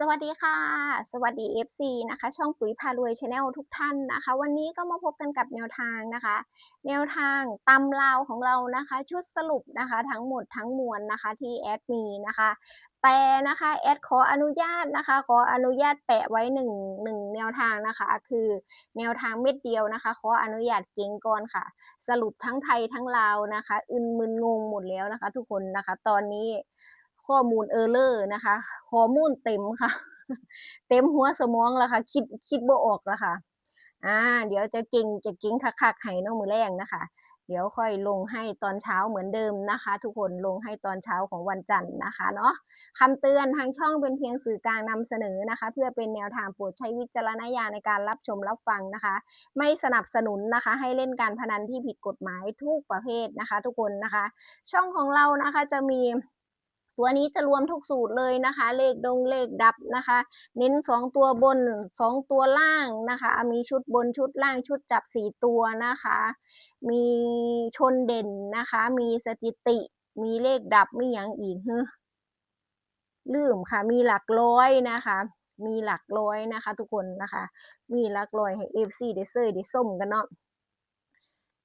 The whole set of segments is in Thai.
สวัสดีค่ะ สวัสดี FC นะคะ ช่องปุ๋ยพารวยชาแนลทุกท่านนะคะ วันนี้ก็มาพบกันกับแนวทางนะคะ แนวทางตำลาวของเรานะคะ ชุดสรุปนะคะทั้งหมดทั้งมวลนะคะที่แอดมีนะคะแต่นะคะแอดขออนุญาตนะคะ ขออนุญาตแปะไว้หนึ่งหนึ่งแนวทางนะคะ คือแนวทางเม็ดเดียวนะคะ ขออนุญาตเก่งก่อนค่ะ สรุปทั้งไทยทั้งลาวนะคะ อึนมึนงงหมดแล้วนะคะ ทุกคนนะคะ ตอนนี้ ข้อมูลเออร์เลอร์นะคะข้อมูลเต็มค่ะ เต็มหัวสมองแล้วค่ะ คิดคิดบ่ออกแล้วค่ะ อ่า เดี๋ยวจะเก่งจะเก่งคักๆให้น้องมือแรงนะคะ เดี๋ยวค่อยลงให้ตอนเช้าเหมือนเดิมนะคะ ทุกคนลงให้ตอนเช้าของวันจันทร์นะคะเนาะคำเตือนทางช่องเป็นเพียงสื่อกลางนำเสนอนะคะ เพื่อเป็นแนวทางโปรดใช้วิจารณญาณในการรับชมรับฟังนะคะ ไม่สนับสนุนนะคะ ให้เล่นการพนันที่ผิดกฎหมายทุกประเภทนะคะ ทุกคนนะคะ ช่องของเรานะคะจะมี ตัวนี้จะรวมทุกสูตรเลยนะคะ เลขดงเลขดับนะคะ เน้นสองตัวบนสองตัวล่างนะคะ มีชุดบนชุดล่างชุดจับสี่ตัวนะคะ มีชนเด่นนะคะ มีสถิติ มีเลขดับมีอย่างอีกเฮ้อลืมค่ะ มีหลักร้อยนะคะ มีหลักร้อยนะคะ ทุกคนนะคะ มีหลักร้อยให้เอฟซีได้เซยได้ส้มกันเนาะ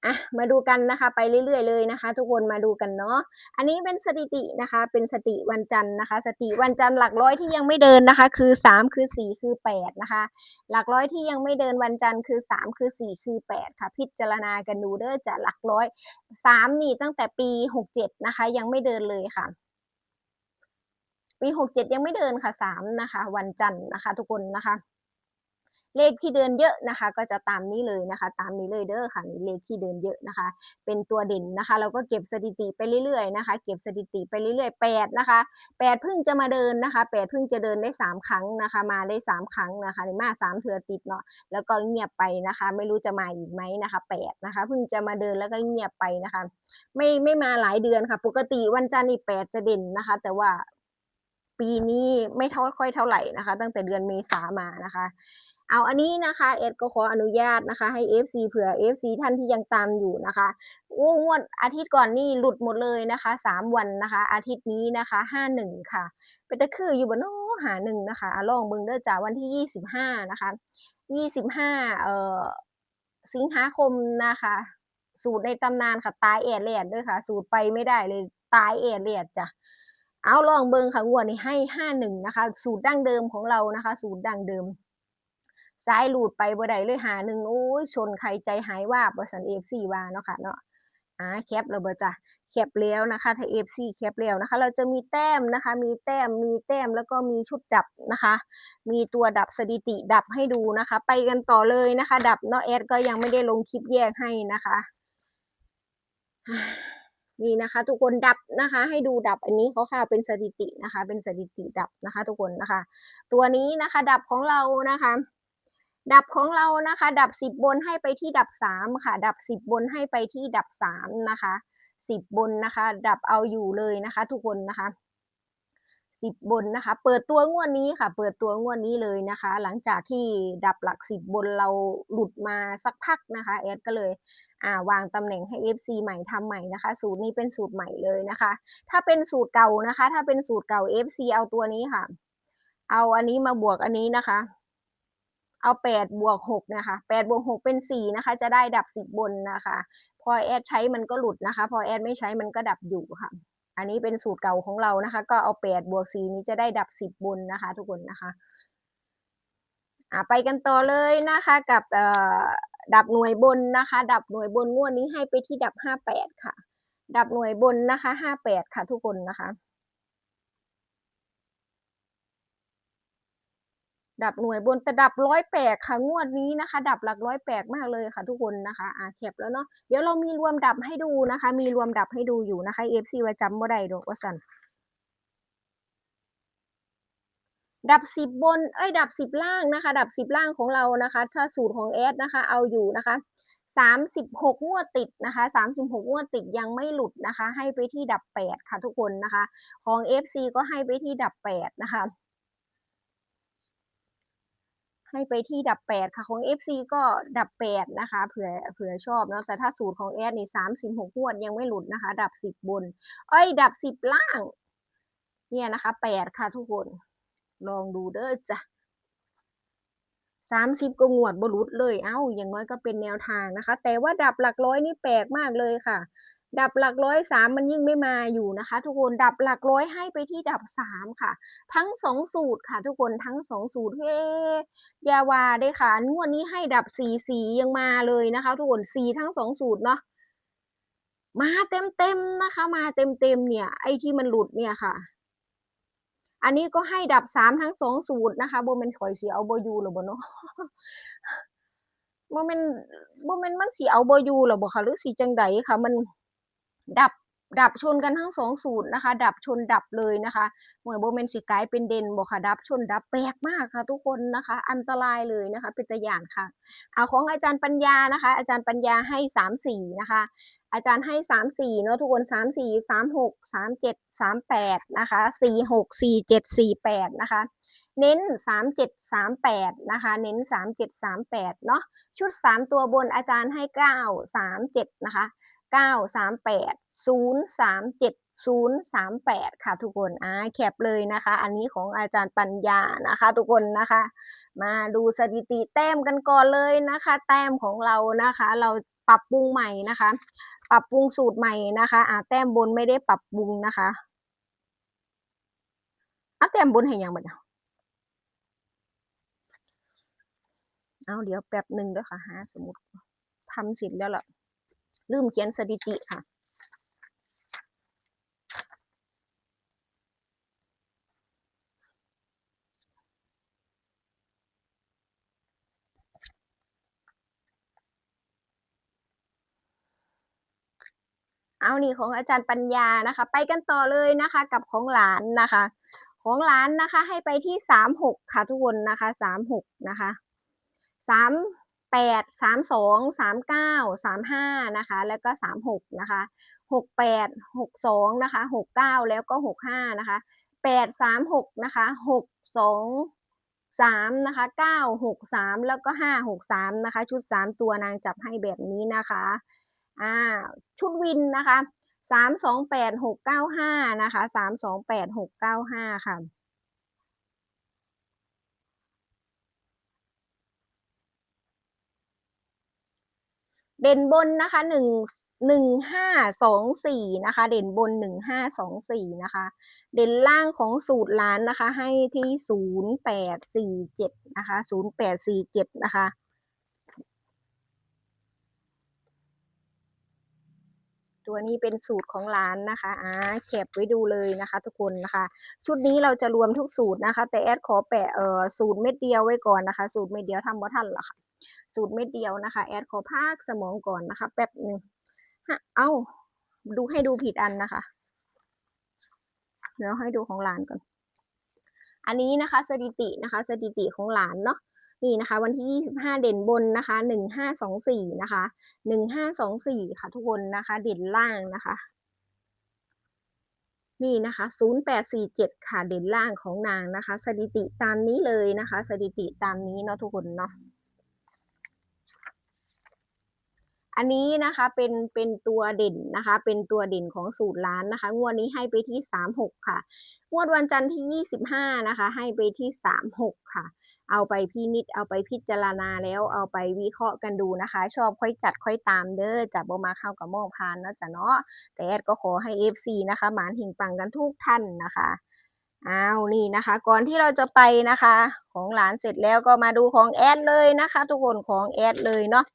อะมาดูกันนะคะ ไปเรื่อยๆเลยนะคะ ทุกคนมาดูกันเนาะอันนี้เป็นสถิตินะคะ เป็นสติวันจันทร์นะคะ สติวันจันทร์หลักร้อยที่ยังไม่เดินนะคะ คือสามคือสี่คือแปดนะคะ หลักร้อยที่ยังไม่เดินวันจันทร์คือสามคือสี่คือแปดค่ะ พิจารณากันดูเด้อจะหลักร้อยสามนี่ตั้งแต่ปีหกเจ็ดนะคะ ยังไม่เดินเลยค่ะปีหกเจ็ดยังไม่เดินค่ะสามนะคะ วันจันทร์นะคะ ทุกคนนะคะ เลขที่เดินเยอะนะคะ ก็จะตามนี้เลยนะคะ ตามนี้เลยเด้อค่ะนี่เลขที่เดินเยอะนะคะ เป็นตัวเด่นนะคะ เราก็เก็บสถิติไปเรื่อยๆนะคะ เก็บสถิติไปเรื่อยๆแปดนะคะแปดเพิ่งจะมาเดินนะคะแปดเพิ่งจะเดินได้สามครั้งนะคะ มาได้สามครั้งนะคะในมาสามเถือติดเนาะแล้วก็เงียบไปนะคะ ไม่รู้จะมาอีกไหมนะคะแปดนะคะ เพิ่งจะมาเดินแล้วก็เงียบไปนะคะ ไม่ไม่มาหลายเดือนค่ะ ปกติวันจันทร์นี่แปดจะเด่นนะคะ แต่ว่าปีนี้ไม่เท่าค่อยเท่าไหร่นะคะ ตั้งแต่เดือนเมษามานะคะ เอาอันนี้นะคะเอ็ดก็ขออนุญาตนะคะ ให้ FC เผื่อ FC ท่านที่ยังตามอยู่นะคะโอ้งวดอาทิตย์ก่อนนี่หลุดหมดเลยนะคะสามวันนะคะ อาทิตย์นี้นะคะห้าหนึ่งค่ะเป็นตะคืออยู่บนโน้หาหนึ่งนะคะอลองเบิ่งเด้อจ้าวันที่ยี่สิบห้านะคะยี่สิบห้าเอ่อสิงหาคมนะคะ สูตรในตำนานค่ะตายแอดเลียดด้วยค่ะ สูตรไปไม่ได้เลยตายแอดเลียดจ้ะเอาลองเบิงค่ะงวดนี้ให้ห้าหนึ่งนะคะ สูตรดั้งเดิมของเรานะคะ สูตรดั้งเดิม ซ้ายหลุดไปบ่ได้เลยหาหนึ่งโอ้ยชนใครใจหายว่าบริษัทเอฟซีว่าเนาะค่ะเนาะอ่าแคปแล้วเบอร์จ้ะแคปแล้วนะคะถ้าเอฟซีแคปแล้วนะคะ เราจะมีแต้มนะคะ มีแต้มมีแต้มแล้วก็มีชุดดับนะคะ มีตัวดับสถิติดับให้ดูนะคะ ไปกันต่อเลยนะคะ ดับเนาะแอดก็ยังไม่ได้ลงคลิปแยกให้นะคะนี่นะคะ ทุกคนดับนะคะ ให้ดูดับอันนี้เขาค่ะเป็นสถิตินะคะ เป็นสถิติดับนะคะ ทุกคนนะคะ ตัวนี้นะคะ ดับของเรานะคะ ดับของเรานะคะ ดับสิบบนให้ไปที่ดับสามค่ะ ดับสิบบนให้ไปที่ดับสามนะคะสิบบนนะคะ ดับเอาอยู่เลยนะคะ ทุกคนนะคะสิบบนนะคะ เปิดตัวงวดนี้ค่ะ เปิดตัวงวดนี้เลยนะคะ หลังจากที่ดับหลักสิบบนเราหลุดมาสักพักนะคะแอดก็เลย อ่าวางตำแหน่งให้ FC ใหม่ทำใหม่นะคะ สูตรนี้เป็นสูตรใหม่เลยนะคะ ถ้าเป็นสูตรเก่านะคะ ถ้าเป็นสูตรเก่า FC เอาตัวนี้ค่ะ เอาอันนี้มาบวกอันนี้นะคะ เอาแปดบวกหกนะคะแปดบวกหกเป็นสี่นะคะ จะได้ดับสิบบนนะคะ พอแอดใช้มันก็หลุดนะคะ พอแอดไม่ใช้มันก็ดับอยู่ค่ะ อันนี้เป็นสูตรเก่าของเรานะคะ ก็เอาแปดบวกสี่นี้จะได้ดับสิบบนนะคะ ทุกคนนะคะอ่าไปกันต่อเลยนะคะกับเอ่อดับหน่วยบนนะคะ ดับหน่วยบนงวดนี้ให้ไปที่ดับห้าแปดค่ะ ดับหน่วยบนนะคะห้าแปดค่ะ ทุกคนนะคะ ดับหน่วยบนแต่ดับร้อยแปดค่ะงวดนี้นะคะ ดับหลักร้อยแปดมากเลยค่ะทุกคนนะคะอ่าแคปแล้วเนาะเดี๋ยวเรามีรวมดับให้ดูนะคะ มีรวมดับให้ดูอยู่นะคะเอฟซีว่าจำบ่ได้ดอกว่าสันดับสิบบน เอ้ย ดับสิบล่างนะคะ ดับสิบล่างของเรานะคะ ถ้าสูตรของแอดนะคะ เอาอยู่นะคะสามสิบหกงวดติดนะคะสามสิบหกงวดติดยังไม่หลุดนะคะ ให้ไปที่ดับแปดค่ะทุกคนนะคะ ของ FC ก็ให้ไปที่ดับแปดนะคะ ให้ไปที่ดับแปดค่ะของ FC ก็ดับแปดนะคะเผื่อเผื่อชอบเนาะแต่ถ้าสูตรของแอดนี่สามสิบหกงวดยังไม่หลุดนะคะ ดับสิบบน เอ้ย ดับสิบล่าง เนี่ยนะคะแปดค่ะทุกคน ลองดูเด้อจ้ะสามสิบก็งวดบรุษเลย เอ้า อย่างน้อยก็เป็นแนวทางนะคะ แต่ว่าดับหลักร้อยนี่แปลกมากเลยค่ะ ดับหลักร้อยสามมันยิ่งไม่มาอยู่นะคะ ทุกคนดับหลักร้อยให้ไปที่ดับสามค่ะ ทั้งสองสูตรค่ะ ทุกคนทั้งสองสูตรเฮยาวาได้ค่ะงวดนี้ให้ดับสี่สียังมาเลยนะคะ ทุกคนสีทั้งสองสูตรเนาะมาเต็มเต็มนะคะ มาเต็มเต็มเนี่ย ไอ้ที่มันหลุดเนี่ยค่ะ อันนี้ก็ให้ดับสามทั้งสองสูตรนะคะโบเมนข่อยสีเอาโบยูหรือบ่เนาะโบเมนโบเมนมันสีเอาโบอยูหรือบ่คะหรือสีจังใดค่ะ มัน ดับดับชนกันทั้งสองสูตรนะคะ ดับชนดับเลยนะคะหน่วยโบเมนสีกายเป็นเด่นบ่ค่ะดับชนดับแปลกมากค่ะ ทุกคนนะคะ อันตรายเลยนะคะ เป็นตัวอย่างค่ะ เอาของอาจารย์ปัญญานะคะ อาจารย์ปัญญาให้สามสี่นะคะ อาจารย์ให้สามสี่เนาะทุกคนสามสี่สามหกสามเจ็ดสามแปดนะคะสี่หกสี่เจ็ดสี่แปดนะคะเน้นสามเจ็ดสามแปดนะคะ เน้นสามเจ็ดสามแปดเนาะ ชุดสามตัวบนอาจารย์ให้เก้าสามเจ็ดนะคะ เก้าสามแปดศูนย์สามเจ็ดศูนย์สามแปดค่ะทุกคนอ่าแคปเลยนะคะ อันนี้ของอาจารย์ปัญญานะคะ ทุกคนนะคะ มาดูสถิติแต้มกันก่อนเลยนะคะ แต้มของเรานะคะ เราปรับปรุงใหม่นะคะ ปรับปรุงสูตรใหม่นะคะอ่าแต้มบนไม่ได้ปรับปรุงนะคะอะแต้มบนให้ยังบัดเนี่ยเอาเดี๋ยวแป๊บหนึ่งด้อค่ะหาสมมติทำเสร็จแล้วล่ะ ลืมเขียนสถิติค่ะเอานี่ของอาจารย์ปัญญานะคะ ไปกันต่อเลยนะคะ กับของหลานนะคะ ของหลานนะคะให้ไปที่สามหกค่ะทุกคนนะคะสามหกนะคะสาม แปดสามสองสามเก้าสามห้านะคะ แล้วก็สามหกนะคะหกแปดหกสองนะคะหกเก้าแล้วก็หกห้านะคะแปดสามหกนะคะหกสองสามนะคะเก้าหกสามแล้วก็ห้าหกสามนะคะ ชุดสามตัวนางจับให้แบบนี้นะคะอ่าชุดวินนะคะสามสองแปดหกเก้าห้านะคะสามสองแปดหกเก้าห้าค่ะ เด่นบนนะคะหนึ่งหนึ่งห้าสองสี่นะคะ เด่นบนหนึ่งห้าสองสี่นะคะ เด่นล่างของสูตรล้านนะคะ ให้ที่ศูนย์แปดสี่เจ็ดนะคะศูนย์แปดสี่เจ็ดนะคะตัวนี้เป็นสูตรของร้านนะคะอ่าแคปไว้ดูเลยนะคะ ทุกคนนะคะ ชุดนี้เราจะรวมทุกสูตรนะคะ แต่แอดขอแปะเอ่อสูตรเม็ดเดียวไว้ก่อนนะคะ สูตรเม็ดเดียวทำว่าทันหรอค่ะ สูตรเม็ดเดียวนะคะ แอดขอพากสมองก่อนนะคะ แป๊บหนึ่งเอ้า ดูให้ดูผิดอันนะคะ เดี๋ยวให้ดูของหลานก่อน อันนี้นะคะสถิตินะคะ สถิติของหลานเนาะนี่นะคะ วันที่ 25 เด่นบนนะคะ 1524 นะคะ 1524 ค่ะทุกคนนะคะ เด่นล่างนะคะ นี่นะคะ 0847 ค่ะเด่นล่างของนางนะคะ สถิติตามนี้เลยนะคะ สถิติตามนี้เนาะทุกคนเนาะ อันนี้นะคะเป็นเป็นตัวเด่นนะคะ เป็นตัวเด่นของสูตรล้านนะคะ งวดนี้ให้ไปที่ 36 ค่ะ งวดวันจันทร์ที่ 25 นะคะ ให้ไปที่ 36 ค่ะ เอาไปพินิจเอาไปพิจารณาแล้วเอาไปวิเคราะห์กันดูนะคะ ชอบค่อยจัดค่อยตามเด้อจับบมาเข้ากับมองพานเนาะจ้ะเนาะแต่แอดก็ขอให้ FC นะคะหมานหิงปังกันทุกท่านนะคะ อ้าวนี่นะคะ ก่อนที่เราจะไปนะคะ ของหลานเสร็จแล้วก็มาดูของแอดเลยนะคะ ทุกคนของแอดเลยเนาะ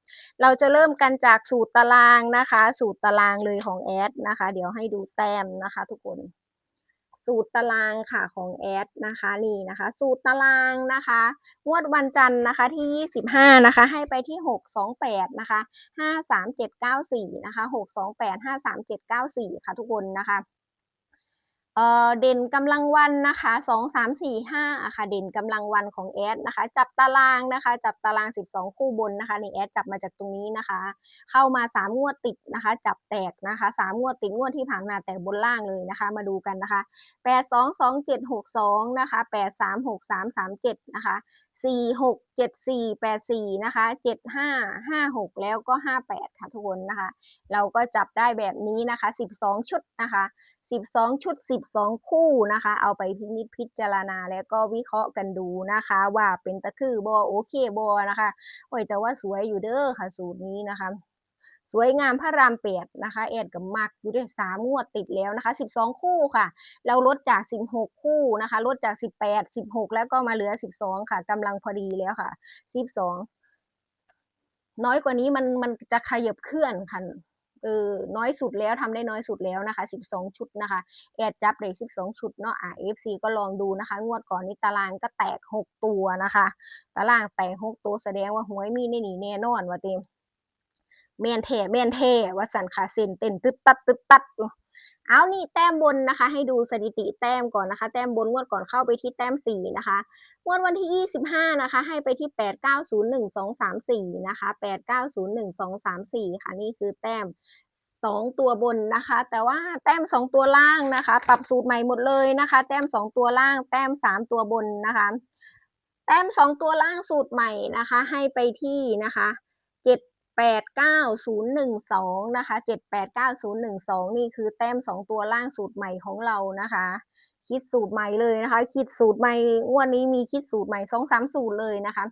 เราจะเริ่มกันจากสูตรตารางนะคะ สูตรตารางเลยของแอดนะคะ เดี๋ยวให้ดูแต้มนะคะ ทุกคน สูตรตารางค่ะของแอดนะคะนี่นะคะ สูตรตารางนะคะงวดวันจันทร์นะคะที่ 25 นะคะ ให้ไปที่ 628 นะคะ 53794 นะคะ 628 53794 ค่ะทุกคนนะคะ เอ่อเด่นกำลังวันนะคะสองสามสี่ห้าค่ะเด่นกำลังวันของแอดนะคะ จับตารางนะคะ จับตารางสิบสองคู่บนนะคะนี่แอดจับมาจากตรงนี้นะคะ เข้ามาสามงวดติดนะคะ จับแตกนะคะสามงวดติดงวดที่ผ่านมาแตกบนล่างเลยนะคะ มาดูกันนะคะแปดสองสองเจ็ดหกสองนะคะแปดสามหกสามสามเจ็ดนะคะสี่หกเจ็ดสี่แปดสี่นะคะเจ็ดห้าห้าหกแล้วก็ห้าแปดค่ะทุกคนนะคะ เราก็จับได้แบบนี้นะคะสิบสองชุดนะคะ 12 ชุด12คู่นะคะ เอาไปพินิจพิจารณาแล้วก็วิเคราะห์กันดูนะคะ ว่าเป็นตะคือบอโอเคบอนะคะโอ้ยแต่ว่าสวยอยู่เด้อค่ะสูตรนี้นะคะสวยงามพระรามเปียดนะคะแอดกับมักอยู่ได้สามงวดติดแล้วนะคะ 12 คู่ค่ะ เราลดจาก 16 คู่นะคะ ลดจาก 18 16 แล้วก็มาเหลือ 12 ค่ะกำลังพอดีแล้วค่ะ 12 น้อยกว่านี้มันมันจะขยับเคลื่อนค่ะ เออน้อยสุดแล้วทำได้น้อยสุดแล้วนะคะ 12 ชุดนะคะแอดจับเลย12 ชุดเนาะอ่า FC ก็ลองดูนะคะ งวดก่อนนี้ตารางก็แตก 6 ตัวนะคะ ตารางแตก 6 ตัวแสดงว่าหวยมีในนี่แน่นอนว่าเต็มแมนแทแมนแทว่าสันขาเซนเต้นตึ๊ดตัดตึ๊ดตัดอ เอานี่แต้มบนนะคะ ให้ดูสถิติแต้มก่อนนะคะ แต้มบนงวดก่อนเข้าไปที่แต้มสีนะคะงวดวันที่ 25 นะคะ ให้ไปที่ 8901 234 นะคะ 8901 234 ค่ะ นี่คือแต้ม 2 ตัวบนนะคะ แต่ว่าแต้ม 2 ตัวล่างนะคะ ปรับสูตรใหม่หมดเลยนะคะ แต้ม 2 ตัวล่าง แต้ม 3 ตัวบนนะคะ แต้ม 2 ตัวล่างสูตรใหม่นะคะ ให้ไปที่นะคะ 7 89012 นะคะ 789012 นี่คือแต้ม 2 ตัวล่างสูตรใหม่ของเรานะคะ คิดสูตรใหม่เลยนะคะ คิดสูตรใหม่งวันนี้มีคิดสูตรใหม่สองสามสูตรเลยนะคะ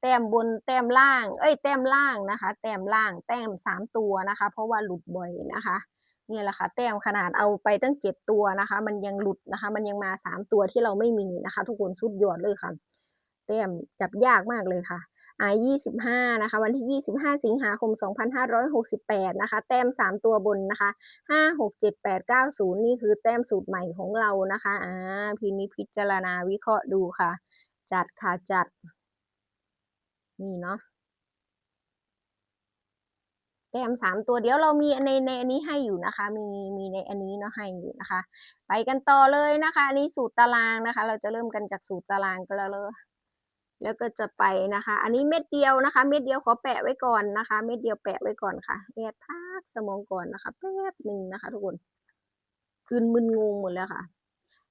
แต้มบนแต้มล่าง เอ้ย แต้มล่างนะคะ แต้มล่าง แต้มสามตัวนะคะ เพราะว่าหลุดบ่อยนะคะนี่แหละค่ะแต้มขนาดเอาไปตั้งเจ็ดตัวนะคะ มันยังหลุดนะคะ มันยังมาสามตัวที่เราไม่มีนะคะ ทุกคนสุดยอดเลยค่ะ แต้มจับยากมากเลยค่ะอ่า 25 นะคะ วันที่ 25 สิงหาคม 2568 นะคะ แต้ม 3 ตัวบนนะคะ 5 6 7 8 9 0 นี่คือแต้มสูตรใหม่ของเรานะคะอ่าพินิพิจารณาวิเคราะห์ดูค่ะ จัดค่ะจัด นี่เนาะแต้มสามตัวเดี๋ยวเรามีในในอันนี้ให้อยู่นะคะ มีมีในอันนี้เนาะให้อยู่นะคะ ไปกันต่อเลยนะคะอันนี้สูตรตารางนะคะ เราจะเริ่มกันจากสูตรตารางกันแล้วเลย แล้วก็จะไปนะคะ อันนี้เม็ดเดียวนะคะ เม็ดเดียวขอแปะไว้ก่อนนะคะ เม็ดเดียวแปะไว้ก่อนค่ะแอดพักสมองก่อนนะคะ แป๊บหนึ่งนะคะ ทุกคนคืนมึนงงหมดแล้วค่ะ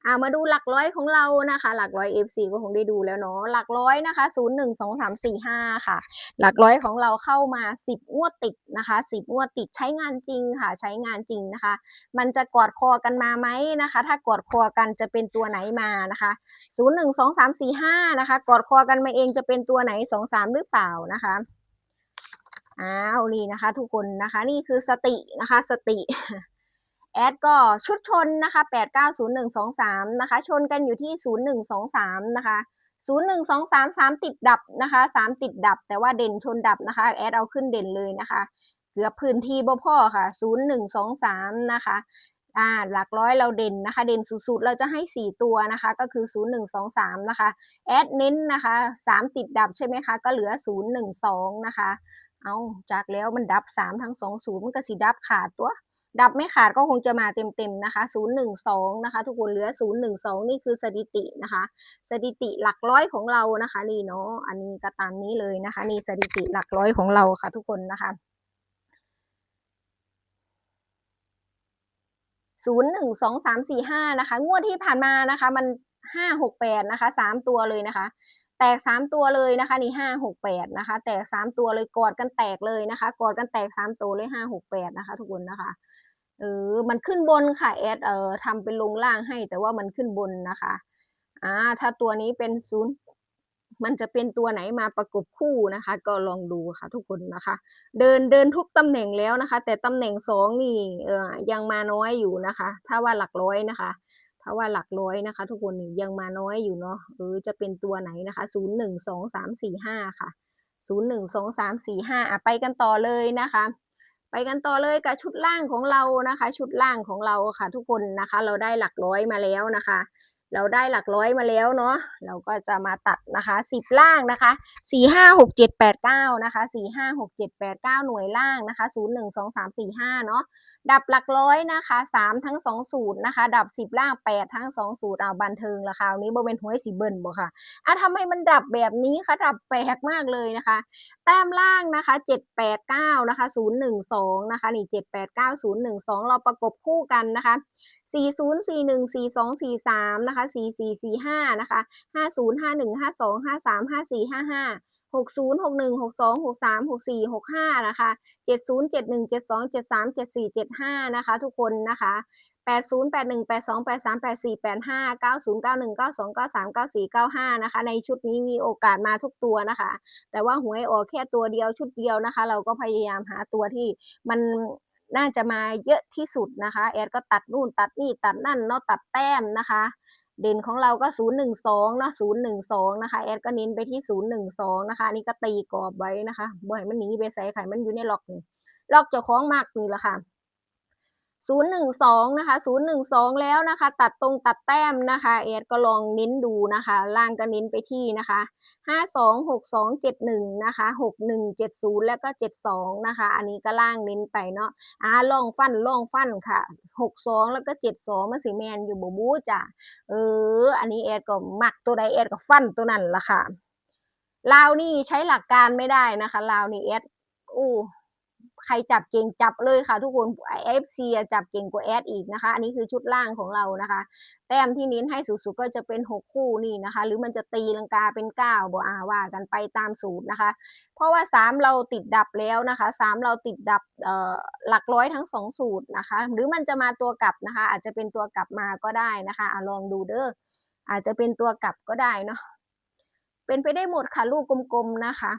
อ่ามาดูหลักร้อยของเรานะคะ หลักร้อย FC ก็คงได้ดูแล้วเนาะหลักร้อยนะคะศูนย์หนึ่งสองสามสี่ห้าค่ะ หลักร้อยของเราเข้ามาสิบงวดติดนะคะสิบงวดติดใช้งานจริงค่ะ ใช้งานจริงนะคะ มันจะกอดคอกันมาไหมนะคะ ถ้ากอดคอกันจะเป็นตัวไหนมานะคะศูนย์หนึ่งสองสามสี่ห้านะคะ กอดคอกันมาเองจะเป็นตัวไหนสองสามหรือเปล่านะคะอ้าวนี่นะคะ ทุกคนนะคะ นี่คือสตินะคะ สติ แอดก็ชุดชนนะคะ890123นะคะ ชนกันอยู่ที่ 0123 นะคะ 0123 3 ติดดับนะคะ 3 ติดดับ แต่ว่าเด่นชนดับนะคะ แอดเอาขึ้นเด่นเลยนะคะ เกือบพื้นที่บ่พ่อค่ะ 0123 นะคะอ่าหลักร้อยเราเด่นนะคะ เด่นสุดๆ เราจะให้ 4 ตัวนะคะ ก็คือ 0123 นะคะ แอดเน้นนะคะ 3 ติดดับใช่ไหมคะ ก็เหลือ 012 นะคะ เอาจากแล้วมันดับ 3 ทั้ง 2 0 มันก็สิดับขาดตัว ดับไม่ขาดก็คงจะมาเต็มๆนะคะ 012 นะคะ ทุกคนเหลือ 012 นี่คือสถิตินะคะ สถิติหลักร้อยของเรานะคะนี่เนาะอันนี้ก็ตามนี้เลยนะคะ นี่สถิติหลักร้อยของเราค่ะ ทุกคนนะคะศูนย์หนึ่งสองสามสี่ห้านะคะ งวดที่ผ่านมานะคะ มันห้าหกแปดนะคะสามตัวเลยนะคะ แตกสามตัวเลยนะคะ นี่ห้าหกแปดนะคะ แตกสามตัวเลยกอดกันแตกเลยนะคะ กอดกันแตกสามตัวเลยห้าหกแปดนะคะ ทุกคนนะคะ เออมันขึ้นบนค่ะแอดเออทำเป็นลงล่างให้ แต่ว่ามันขึ้นบนนะคะอ่าถ้าตัวนี้เป็นศูนย์มันจะเป็นตัวไหนมาประกบคู่นะคะ ก็ลองดูค่ะทุกคนนะคะ เดินเดินทุกตำแหน่งแล้วนะคะ แต่ตำแหน่งสองนี่เออยังมาน้อยอยู่นะคะ ถ้าว่าหลักร้อยนะคะถ้าว่าหลักร้อยนะคะ ทุกคนยังมาน้อยอยู่เนาะเออจะเป็นตัวไหนนะคะศูนย์หนึ่งสองสามสี่ห้าค่ะศูนย์หนึ่งสองสามสี่ห้าอะไปกันต่อเลยนะคะ ไปกันต่อเลยกับชุดล่างของเรานะคะ ชุดล่างของเราค่ะ ทุกคนนะคะ เราได้หลักร้อยมาแล้วนะคะ เราได้หลักร้อยมาแล้วเนาะเราก็จะมาตัดนะคะสิบล่างนะคะสี่ห้าหกเจ็ดแปดเก้านะคะสี่ห้าหกเจ็ดแปดเก้าหน่วยล่างนะคะศูนย์หนึ่งสองสามสี่ห้าเนาะดับหลักร้อยนะคะสามทั้งสองสูตรนะคะ ดับสิบล่างแปดทั้งสองสูตรเอาบันเทิงราคานี้โบเป็นหวยสีเบิ้ลบ่ค่ะอะทำไมมันดับแบบนี้คะดับแปลกมากเลยนะคะ แต้มล่างนะคะเจ็ดแปดเก้านะคะศูนย์หนึ่งสองนะคะนี่เจ็ดแปดเก้าศูนย์หนึ่งสองเราประกบคู่กันนะคะสี่ศูนย์สี่หนึ่งสี่สองสี่สามนะคะนะคะห้าศูนย์ห้าหนึ่งห้าสองห้าสามห้าสี่ห้าห้าหกศูนะคะเจ็ดศูนย์เจ็ดหนึ่งเจ็ดสองเจ็ดสามเจ็ดสี่เจ็ดห้านะคะทุกคนนะคะ80 81 82 83 84 85 90 91 92 93 94 95นะคะในชุดนี้มีโอกาสมาทุกตัวนะคะ แต่ว่าหวยออกแค่ตัวเดียวชุดเดียวนะคะ เราก็พยายามหาตัวที่มันน่าจะมาเยอะที่สุดนะคะ แอดก็ตัดนู่นตัดนี่ตัดนั่นเนาะตัดแต้มนะคะ เด่นของเราก็ 012เนาะ012 นะคะแอดก็เน้นไปที่ 012 นะคะอันนี่ก็ตีกรอบไว้นะคะบ่ให้มันหนีไปใส่ไข่มันอยู่ในล็อกนี่ล็อกเจ้าของมากนี่แหละค่ะ 012 นะคะ 012 แล้วนะคะ ตัดตรงตัดแต้มนะคะแอดก็ลองเน้นดูนะคะ ล่างก็เน้นไปที่นะคะ 526271 นะคะ 6170 แล้วก็ 72 นะคะ อันนี้ก็ล่างเน้นไปเนาะ อ่าลองฟันลองฟันค่ะ 62 แล้วก็ 72 มันสิแมนอยู่บ่บูจ้ะ เออ อันนี้แอดก็มักตัวใดแอดก็ฟันตัวนั้นละค่ะลาวนี่ใช้หลักการไม่ได้นะคะลาวนี่แอดอู้ ใครจับเก่งจับเลยค่ะ ทุกคนเอฟซีจับเก่งกว่าแอดอีกนะคะ อันนี้คือชุดล่างของเรานะคะ แต้มที่เน้นให้สุดๆก็จะเป็นหกคู่นี่นะคะ หรือมันจะตีลังกาเป็นเก้าบ่อาว่ากันไปตามสูตรนะคะ เพราะว่าสามเราติดดับแล้วนะคะสามเราติดดับหลักร้อยทั้งสองสูตรนะคะ หรือมันจะมาตัวกลับนะคะ อาจจะเป็นตัวกลับมาก็ได้นะคะอะลองดูเด้ออาจจะเป็นตัวกลับก็ได้เนาะเป็นไปได้หมดค่ะลูกกลมๆนะคะ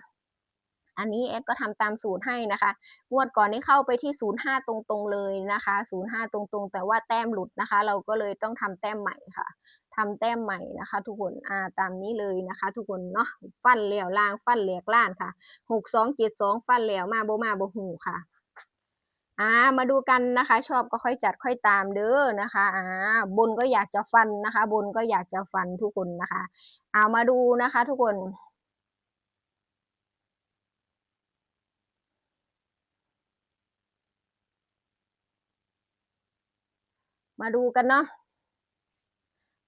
อันนี้แอดก็ทำตามสูตรให้นะคะงวดก่อนนี้เข้าไปที่ 05 ตรงๆเลยนะคะ 05 ตรงๆ แต่ว่าแต้มหลุดนะคะ เราก็เลยต้องทำแต้มใหม่ค่ะทำแต้มใหม่นะคะ ทุกคนอ่าตามนี้เลยนะคะ ทุกคนเนาะฟันเหลวล่างฟันเหลกล้านค่ะ 6272 ฟันเหลวมาโบมาโบหูค่ะอ่ามาดูกันนะคะ ชอบก็ค่อยจัดค่อยตามเด้อนะคะอ่าบนก็อยากจะฟันนะคะ บนก็อยากจะฟันทุกคนนะคะ เอามาดูนะคะ ทุกคน มาดูกันเนาะ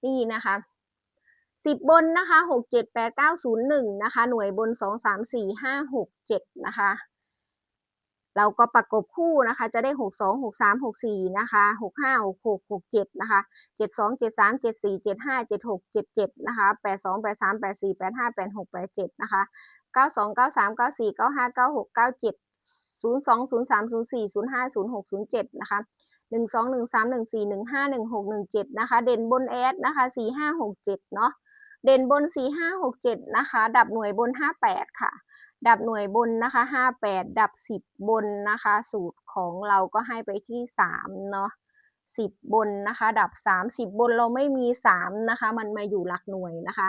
นี่นะคะสิบบนนะคะหกเจ็ดแปดเก้าศูนย์หนึ่งนะคะ หน่วยบนสองสามสี่ห้าหกเจ็ดนะคะ เราก็ประกบคู่นะคะ จะได้หกสองหกสามหกสี่นะคะหกห้าหกหกหกเจ็ดนะคะเจ็ดสองเจ็ดสามเจ็ดสี่เจ็ดห้าเจ็ดหกเจ็ดเจ็ดนะคะแปดสองแปดสามแปดสี่แปดห้าแปดหกแปดเจ็ดนะคะเก้าสองเก้าสามเก้าสี่เก้าห้าเก้าหกเก้าเจ็ดศูนย์สองศูนย์สามศูนย์สี่ศูนย์ห้าศูนย์หกศูนย์เจ็ดนะคะ หนึ่งสองหนึ่งสามหนึ่งสี่หนึ่งห้าหนึ่งหกหนึ่งเจ็ดนะคะ เด่นบนแอดนะคะสี่ห้าหกเจ็ดเนาะเด่นบน4 5 6 7นะคะ ดับหน่วยบน58ค่ะ ดับหน่วยบนนะคะ58ดับ10บบนนะคะ สูตรของเราก็ให้ไปที่3เนาะ10บบนนะคะ ดับ30บบนเราไม่มี3นะคะ มันมาอยู่หลักหน่วยนะคะ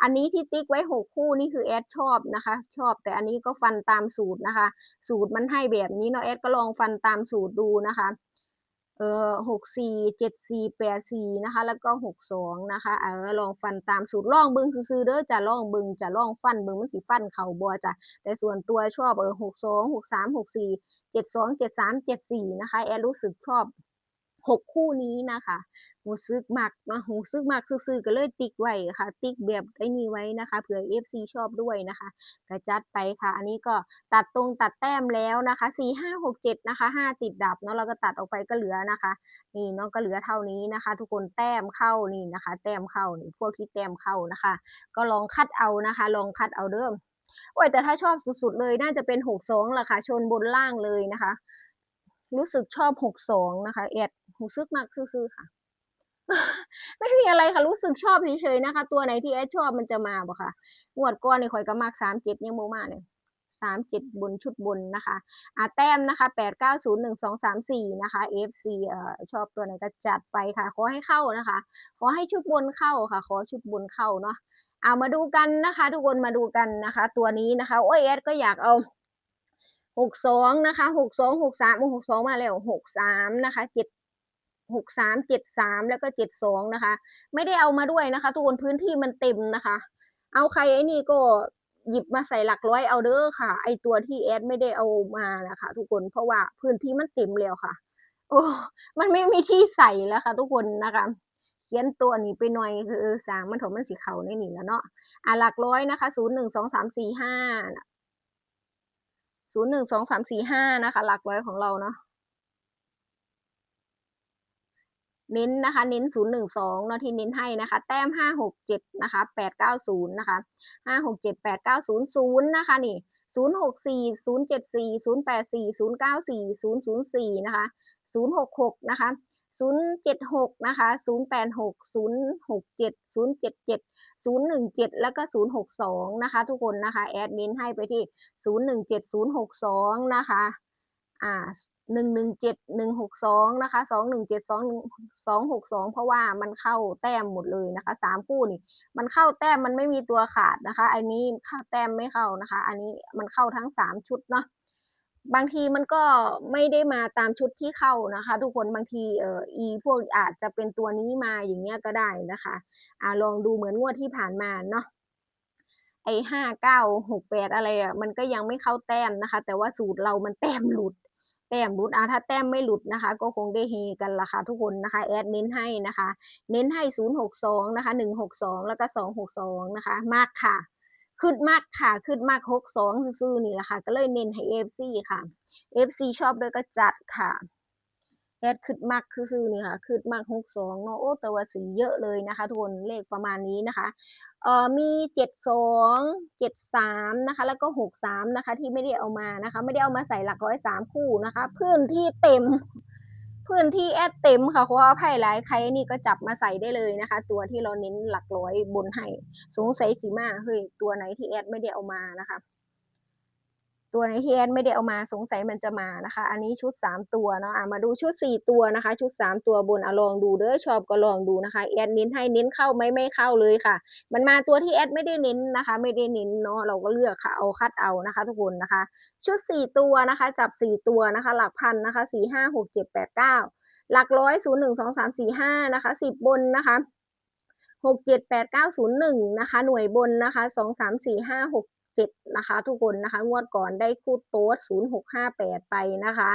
อันนี้ที่ติ๊กไว้6คู่นี่คือแอดชอบนะคะ ชอบแต่อันนี้ก็ฟันตามสูตรนะคะ สูตรมันให้แบบนี้เนาะแอดก็ลองฟันตามสูตรดูนะคะ เออหกสี่เจ็ดสี่แปดสี่นะคะ แล้วก็หกสองนะคะ เออลองฟันตามสูตรลองเบิงซื้อๆเด้อจะลองเบิงจะลองฟันเบิงมันสิฟันเข่าบัวจ้ะแต่ส่วนตัวชอบเออหกสองหกสามหกสี่เจ็ดสองเจ็ดสามเจ็ดสี่นะคะ แอรู้สึกชอบ หกคู่นี้นะคะหูซึกมักเนาะหูซึกมักซื้อๆก็เลยติ๊กไว้ค่ะ ติ๊กแบบไอ้นี่ไว้นะคะเผื่อ FC ชอบด้วยนะคะก็จัดไปค่ะ อันนี้ก็ตัดตรงตัดแต้มแล้วนะคะสี่ห้าหกเจ็ดนะคะห้าติดดับเนาะเราก็ตัดออกไปก็เหลือนะคะ นี่เนาะก็เหลือเท่านี้นะคะ ทุกคนแต้มเข้านี่นะคะ แต้มเข้านี่พวกที่แต้มเข้านะคะ ก็ลองคัดเอานะคะ ลองคัดเอาเดิมโอ้ยแต่ถ้าชอบสุดๆเลยน่าจะเป็นหกสองละค่ะชนบนล่างเลยนะคะ รู้สึกชอบหกสองนะคะแอด หูซึกมากซื่อๆค่ะ ไม่มีอะไรค่ะรู้สึกชอบเฉยๆนะคะ ตัวไหนที่แอดชอบมันจะมาบ่ค่ะงวดก้อนนี่ข่อยก็มากสามเจ็ดยังโมมากเลยสามเจ็ดบนชุดบนนะคะอาแต้มนะคะแปดเก้าศูนย์หนึ่งสองสามสี่นะคะ FC เอ่อชอบตัวไหนก็จัดไปค่ะ ขอให้เข้านะคะ ขอให้ชุดบนเข้าค่ะ ขอชุดบนเข้าเนาะเอามาดูกันนะคะ ทุกคนมาดูกันนะคะ ตัวนี้นะคะโอ้ยแอดก็อยากเอาหกสองนะคะหกสองหกสามหกสองมาแล้วหกสามนะคะเจ็ด หกสามเจ็ดสามแล้วก็เจ็ดสองนะคะ ไม่ได้เอามาด้วยนะคะ ทุกคนพื้นที่มันเต็มนะคะ เอาใครไอ้นี่ก็หยิบมาใส่หลักร้อยเอาเด้อค่ะ ไอตัวที่แอดไม่ได้เอามานะคะ ทุกคนเพราะว่าพื้นที่มันเต็มแล้วค่ะ โอ้มันไม่มีที่ใส่แล้วค่ะ ทุกคนนะคะเขียนตัวนี้ไปหน่อยคือสางมันถมมันสีเขาในนี่แล้วเนาะอะหลักร้อยนะคะศูนย์หนึ่งสองสามสี่ห้าศูนย์หนึ่งสองสามสี่ห้านะคะ หลักร้อยของเราเนาะ เน้นนะคะ เน้น 0 1 2เนาะที่เน้นให้นะคะ แต้ม 5 6 7 นะคะ 8 9 0 นะคะ 5 6 7 8 9 0 0 นะคะนี่ 0 6 4 0 7 4 0 8 4 0 9 4 0 0 4 นะคะ 0 6 6 นะคะ 076 นะคะ 086 067 077 017 แล้วก็ 062 นะคะ ทุกคนนะคะ แอดมินให้ไปที่ 017 062 นะคะ อ่า117 162นะคะ217 262เจ็ดสองสองหกสองเพราะว่ามันเข้าแต้มหมดเลยนะคะสามคู่นี่ มันเข้าแต้มมันไม่มีตัวขาดนะคะ อันนี้เข้าแต้มไม่เข้านะคะ อันนี้มันเข้าทั้งสามชุดเนาะบางทีมันก็ไม่ได้มาตามชุดที่เข้านะคะ ทุกคนบางทีเอ่ออีพวกอาจจะเป็นตัวนี้มาอย่างเงี้ยก็ได้นะคะอ่าลองดูเหมือนงวดที่ผ่านมาเนาะไอห้าเก้าหกแปดอะไรอะมันก็ยังไม่เข้าแต้มนะคะ แต่ว่าสูตรเรามันแต้มหลุด แต้มหลุดอะถ้าแต้มไม่หลุดนะคะ ก็คงได้เฮกันละค่ะทุกคนนะคะแอดเน้นให้นะคะ เน้นให้ศูนย์หกสองนะคะหนึ่งหกสองแล้วก็สองหกสองนะคะ มากค่ะขึ้นมากค่ะขึ้นมากหกสองซื่อนี่แหละค่ะ ก็เลยเน้นให้เอฟซีค่ะเอฟซีชอบด้วยก็จัดค่ะ แอดขึ้นมากซื่อๆนี่ค่ะขึ้นมากหกสองเนาะโอ้แต่ว่าสีเยอะเลยนะคะทุกคนเลขประมาณนี้นะคะเอ่อมีเจ็ดสองเจ็ดสามนะคะแล้วก็หกสามนะคะที่ไม่ได้เอามานะคะ ไม่ได้เอามาใส่หลักร้อยสามคู่นะคะ พื้นที่เต็มพื้นที่แอดเต็มค่ะเพราะว่าไพ่หลายใครนี่ก็จับมาใส่ได้เลยนะคะ ตัวที่เราเน้นหลักร้อยบนให้สงสัยสีมาเฮ้ยตัวไหนที่แอดไม่ได้เอามานะคะ ตัวในที่แอดไม่ได้เอามาสงสัยมันจะมานะคะ อันนี้ชุด 3 ตัวเนาะมาดูชุด 4 ตัวนะคะ ชุด 3 ตัวบนอลองดูเด้อชอบก็ลองดูนะคะแอดเน้นให้เน้นเข้าไม่ไม่เข้าเลยค่ะ มันมาตัวที่แอดไม่ได้เน้นนะคะ ไม่ได้เน้นเนาะเราก็เลือกค่ะเอาคัดเอานะคะ ทุกคนนะคะ ชุด 4 ตัวนะคะ จับ 4 ตัวนะคะ หลักพันนะคะ4 5 6 7 8 9 หลักร้อยศูนย์หนึ่งสองสามสี่ห้านะคะสิบบนนะคะหกเจ็ดแปดเก้าศูนย์หนึ่งนะคะหน่วยบนนะคะสองสามสี่ห้าหก เก็ตนะคะ ทุกคนนะคะ งวดก่อนได้คู่โต๊ดศูนย์หกห้าแปดไปนะคะ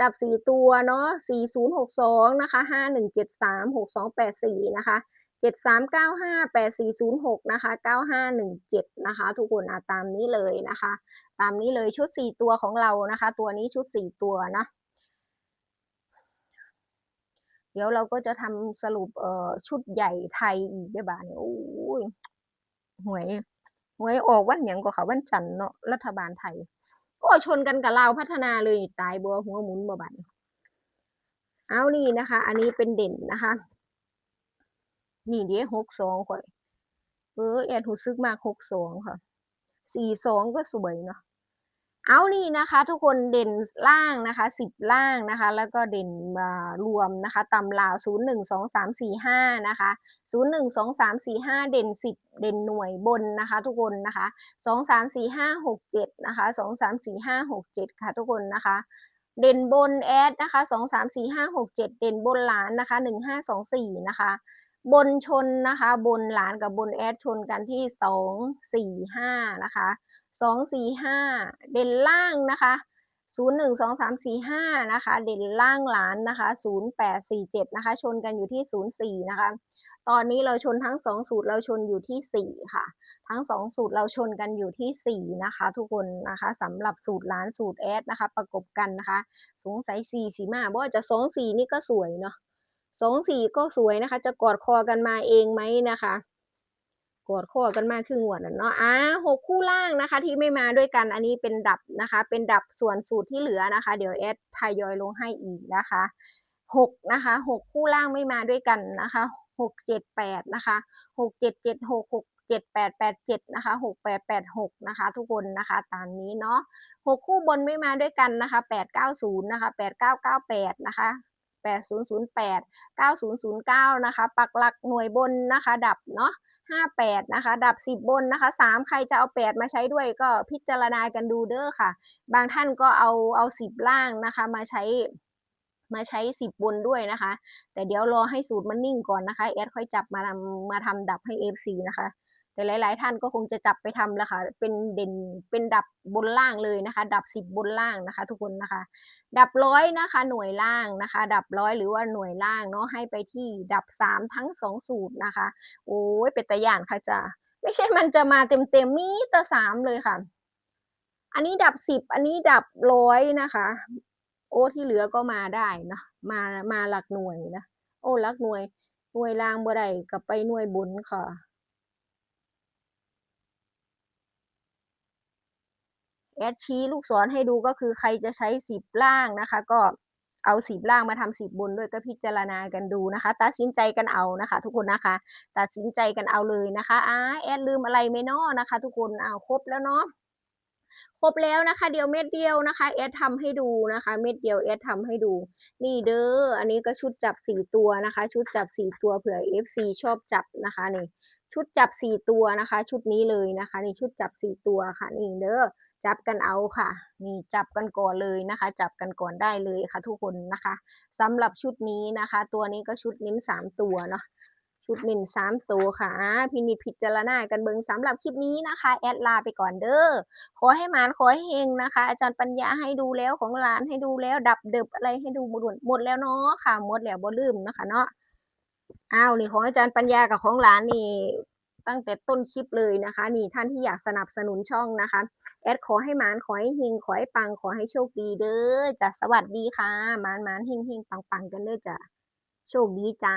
จับสี่ตัวเนาะสี่ศูนย์หกสองนะคะห้าหนึ่งเจ็ดสามหกสองแปดสี่นะคะเจ็ดสามเก้าห้าแปดสี่ศูนย์หกนะคะเก้าห้าหนึ่งเจ็ดนะคะ ทุกคนอ่ตามนี้เลยนะคะ ตามนี้เลยชุดสี่ตัวของเรานะคะ ตัวนี้ชุดสี่ตัวนะเดี๋ยวเราก็จะทำสรุปเอ่อชุดใหญ่ไทยอีกได้บ้างโอ้ยหวย หวยออกวันหยังก็เขาวันจันทร์เนาะรัฐบาลไทย ก็ชนกันกับเราพัฒนาเลยตายบัวหัวหมุนบ่บันเอานี่นะคะ อันนี้เป็นเด่นนะคะ นี่เดี๋ยวหกสองค่อยเออแอดหูซึกมากหกสองค่ะสี่สองก็สวยเนาะ เอานี่นะคะ ทุกคนเด่นล่างนะคะสิบล่างนะคะ แล้วก็เด่นรวมนะคะตำลาวศูนย์หนึ่งสองสามสี่ห้านะคะศูนย์หนึ่งสองสามสี่ห้าเด่นสิบเด่นหน่วยบนนะคะ ทุกคนนะคะสองสามสี่ห้าหกเจ็ดนะคะสองสามสี่ห้าหกเจ็ดค่ะ ทุกคนนะคะเด่นบนแอดนะคะสองสามสี่ห้าหกเจ็ดเด่นบนหลานนะคะหนึ่งห้าสองสี่นะคะบนชนนะคะ บนหลานกับบนแอดชนกันที่สองสี่ห้านะคะ สองสี่ห้าเด่นล่างนะคะศูนย์หนึ่งสองสามสี่ห้านะคะ เด่นล่างหลานนะคะศูนย์แปดสี่เจ็ดนะคะ ชนกันอยู่ที่ศูนย์สี่นะคะ ตอนนี้เราชนทั้งสองสูตรเราชนอยู่ที่สี่ค่ะ ทั้งสองสูตรเราชนกันอยู่ที่สี่นะคะ ทุกคนนะคะสำหรับสูตรล้านสูตรแอดนะคะ ประกบกันนะคะสงสัยสี่สีมาเพราะว่าจะสองสี่นี่ก็สวยเนาะสองสี่ก็สวยนะคะ จะกอดคอกันมาเองไหมนะคะ กอดข้อกันมากครึ่งวันน่ะเนาะอ่าหกคู่ล่างนะคะ ที่ไม่มาด้วยกันอันนี้เป็นดับนะคะ เป็นดับส่วนสูตรที่เหลือนะคะ เดี๋ยวแอดทยอยลงให้อีกนะคะหกนะคะหกคู่ล่างไม่มาด้วยกันนะคะหกเจ็ดแปดนะคะหกเจ็ดเจ็ดหกหกเจ็ดแปดแปดเจ็ดนะคะหกแปดแปดหกนะคะทุกคนนะคะตามนี้เนาะหกคู่บนไม่มาด้วยกันนะคะแปดเก้าศูนย์นะคะแปดเก้าเก้าแปดนะคะแปดศูนย์ศูนย์แปดเก้าศูนย์ศูนย์เก้านะคะ ปักหลักหน่วยบนนะคะ ดับเนาะ ห้าแปดนะคะ ดับสิบบนนะคะสามใครจะเอาแปดมาใช้ด้วยก็พิจารณากันดูเด้อค่ะ บางท่านก็เอาเอาสิบล่างนะคะมาใช้มาใช้สิบบนด้วยนะคะ แต่เดี๋ยวรอให้สูตรมันนิ่งก่อนนะคะแอดค่อยจับมาทำมาทำดับให้ FC นะคะ แต่หลาย ๆ ท่านก็คงจะจับไปทำแล้วค่ะ เป็นเด่น เป็นดับบนล่างเลยนะคะ ดับสิบบนล่างนะคะ ทุกคนนะคะ ดับร้อยนะคะ หน่วยล่างนะคะ ดับร้อยหรือว่าหน่วยล่างเนาะ ให้ไปที่ดับสามทั้งสองสูตรนะคะ โอ้ยเป็นตะย่านค่ะจ้าไม่ใช่มันจะมาเต็มเต็มๆมีแต่สามเลยค่ะ อันนี้ดับสิบ อันนี้ดับร้อยนะคะ โอ้ที่เหลือก็มาได้นะ มา มาหลักหน่วยนะ โอ้หลักหน่วย หน่วยล่างบ่ได้กับไปหน่วยบนค่ะ แอดชี้ลูกศรให้ดูก็คือใครจะใช้สิบล่างนะคะ ก็เอาสีบล่างมาทำสีบบนด้วยก็พิจารณากันดูนะคะ ตัดสินใจกันเอานะคะ ทุกคนนะคะ ตัดสินใจกันเอาเลยนะคะอ่าแอดลืมอะไรไหมเนาะนะคะ ทุกคนอ้าวครบแล้วเนาะ ครบแล้วนะคะ เดียวเม็ดเดียวนะคะแอดทำให้ดูนะคะ เม็ดเดียวแอดทำให้ดู นี่เด้ออันนี้ก็ชุดจับสี่ตัวนะคะ ชุดจับสี่ตัวเผื่อ FC ชอบจับนะคะนี่ชุดจับสี่ตัวนะคะ ชุดนี้เลยนะคะ นี่ชุดจับสี่ตัวค่ะนี่เด้อจับกันเอาค่ะ นี่จับกันก่อนเลยนะคะ จับกันก่อนได้เลยค่ะ ทุกคนนะคะสำหรับชุดนี้นะคะ ตัวนี้ก็ชุดเน้นสามตัวเนาะ ชุดเน้นสามตัวค่ะอ่าพินิจพิจารณากันเบิงสำหรับคลิปนี้นะคะ แอดลาไปก่อนเด้อขอให้มานขอให้เฮงนะคะ อาจารย์ปัญญาให้ดูแล้วของร้านให้ดูแล้วดับเดิบอะไรให้ดูหมดหมดแล้วเนาะค่ะ หมดแล้วบ่ลืมนะคะเนาะอ้าวนี่ของอาจารย์ปัญญากับของร้านนี่ตั้งแต่ต้นคลิปเลยนะคะ นี่ท่านที่อยากสนับสนุนช่องนะคะ แอดขอให้มานขอให้เฮงขอให้ปังขอให้โชคดีเด้อจ้ะสวัสดีค่ะมานมานเฮงเฮงปังปังกันเด้อจ้ะโชคดีจ้า